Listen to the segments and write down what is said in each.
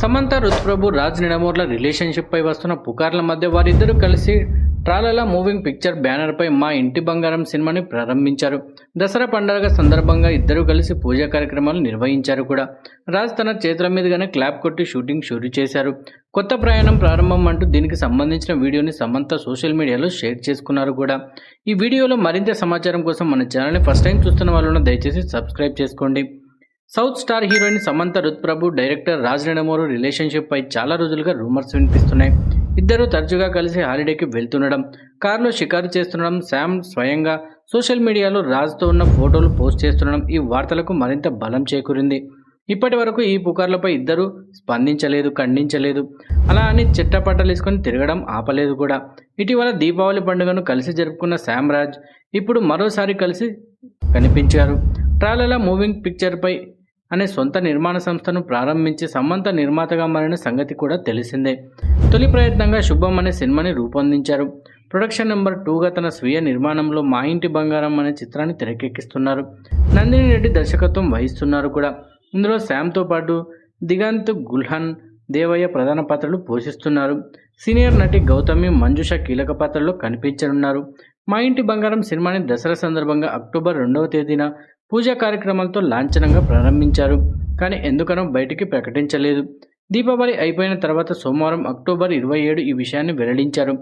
Samantha Ruthprabhu Raj Nidimoru relationship పై వస్తున్న పుకార్ల మధ్య వారిద్దరూ కలిసి ట్రాలలా మూవింగ్ పిక్చర్ బ్యానర్ పై మా ఇంటి బంగారం సినిమాని ప్రారంభించారు. దసరా పండుగ సందర్భంగా ఇద్దరు కలిసి పూజా కార్యక్రమాలు నిర్వహించారు కూడా. రాజ్ తన చేతుల మీదుగానే క్లాప్ కొట్టి షూటింగ్ షూరు చేశారు. కొత్త ప్రయాణం ప్రారంభం అంటూ దీనికి సంబంధించిన వీడియోని సమంత సోషల్ మీడియాలో షేర్ చేసుకున్నారు కూడా. ఈ వీడియోలో మరింత సమాచారం కోసం మన ఛానల్ని ఫస్ట్ టైం చూస్తున్న వాళ్ళు దయచేసి సబ్స్క్రైబ్ చేసుకోండి. South star heroine Samantha Ruthprabhu director Raj Nidimoru relationship పై చాలా రోజులుగా రూమర్స్ వినిపిస్తున్నాయి. ఇద్దరు తరచుగా కలిసి హాలిడేకి వెళ్తుండడం కారులో షికారు చేస్తుండడం శామ్ స్వయంగా సోషల్ మీడియాలో రాజ్తో ఉన్న ఫోటోలు పోస్ట్ చేస్తుండడం ఈ వార్తలకు మరింత బలం చేకూరింది. ఇప్పటి వరకు ఈ పుకార్లపై ఇద్దరు స్పందించలేదు ఖండించలేదు. అలా అని చిట్టపట్టలేసుకొని తిరగడం ఆపలేదు కూడా. ఇటీవల దీపావళి పండుగను కలిసి జరుపుకున్న శామ్ రాజ్ ఇప్పుడు మరోసారి కలిసి కనిపించారు. ట్రాలలా మూవింగ్ పిక్చర్పై అనే సొంత నిర్మాణ సంస్థను ప్రారంభించి సమంత నిర్మాతగా మారిన సంగతి కూడా తెలిసిందే. తొలి ప్రయత్నంగా శుభం అనే సినిమాని రూపొందించారు. ప్రొడక్షన్ నెంబర్ టూగా తన స్వీయ నిర్మాణంలో మా ఇంటి బంగారం అనే చిత్రాన్ని తెరకెక్కిస్తున్నారు. నందిని రెడ్డి దర్శకత్వం వహిస్తున్నారు కూడా. ఇందులో శామ్తో పాటు దిగంత్ గుల్హన్ దేవయ్య ప్రధాన పాత్రలు పోషిస్తున్నారు. సీనియర్ నటి గౌతమి మంజుష కీలక పాత్రలో కనిపించనున్నారు. మా ఇంటి బంగారం సినిమాని దసరా సందర్భంగా అక్టోబర్ రెండవ తేదీన పూజా కార్యక్రమాలతో లాంఛనంగా ప్రారంభించారు. కానీ ఎందుకనో బయటికి ప్రకటించలేదు. దీపావళి అయిపోయిన తర్వాత సోమవారం అక్టోబర్ ఇరవై ఏడు ఈ విషయాన్ని వెల్లడించారు.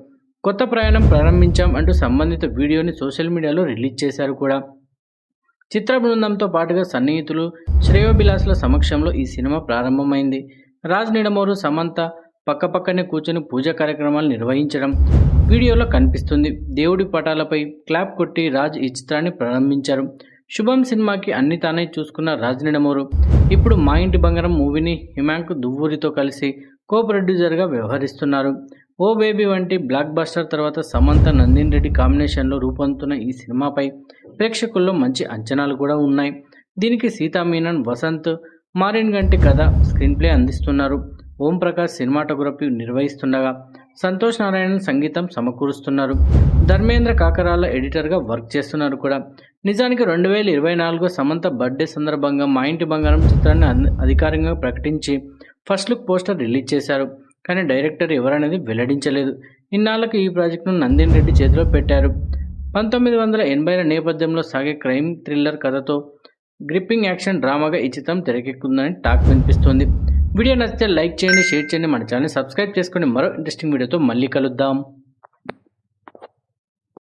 కొత్త ప్రయాణం ప్రారంభించాం అంటూ సంబంధిత వీడియోని సోషల్ మీడియాలో రిలీజ్ చేశారు కూడా. చిత్ర బృందంతో పాటుగా సన్నిహితులు శ్రేయోభిలాసుల సమక్షంలో ఈ సినిమా ప్రారంభమైంది. రాజ్ నిడమోరు సమంత పక్కపక్కనే కూర్చొని పూజా కార్యక్రమాలు నిర్వహించడం వీడియోలో కనిపిస్తుంది. దేవుడి పటాలపై క్లాప్ కొట్టి రాజ్ ఈ చిత్రాన్ని ప్రారంభించారు. శుభం సినిమాకి అన్ని తానే చూసుకున్న రాజనిడమూరు ఇప్పుడు మా ఇంటి బంగారం మూవీని హిమాంక్ దువ్వూరితో కలిసి కో ప్రొడ్యూసర్గా వ్యవహరిస్తున్నారు. ఓ బేబీ వంటి బ్లాక్ బస్టర్ తర్వాత సమంత నందిన్ రెడ్డి కాంబినేషన్లో రూపొందుతున్న ఈ సినిమాపై ప్రేక్షకుల్లో మంచి అంచనాలు కూడా ఉన్నాయి. దీనికి సీతా మీనన్ వసంత్ మారిన్ గంటి కథ స్క్రీన్ ప్లే అందిస్తున్నారు. ఓం ప్రకాష్ సినిమాటోగ్రఫీ నిర్వహిస్తుండగా సంతోష్ నారాయణ సంగీతం సమకూరుస్తున్నారు. ధర్మేంద్ర కాకరాల ఎడిటర్గా వర్క్ చేస్తున్నారు కూడా. నిజానికి రెండు వేల ఇరవై నాలుగు సమంత బర్త్డే సందర్భంగా మా ఇంటి బంగారం చిత్రాన్ని అధికారికంగా ప్రకటించి ఫస్ట్ లుక్ పోస్టర్ రిలీజ్ చేశారు. కానీ డైరెక్టర్ ఎవరనేది వెల్లడించలేదు. ఇన్నాళ్ళకు ఈ ప్రాజెక్టును నందిన్ రెడ్డి చేతిలో పెట్టారు. పంతొమ్మిది వందల ఎనభైల నేపథ్యంలో సాగే క్రైమ్ థ్రిల్లర్ కథతో గ్రిప్పింగ్ యాక్షన్ డ్రామాగా ఈ చిత్రం తెరకెక్కుందని టాక్ వినిపిస్తోంది. వీడియో నచ్చితే లైక్ చేయండి షేర్ చేయండి మన ఛానల్ సబ్స్క్రైబ్ చేసుకుని మరో ఇంట్రెస్టింగ్ వీడియోతో మళ్ళీ కలుద్దాం.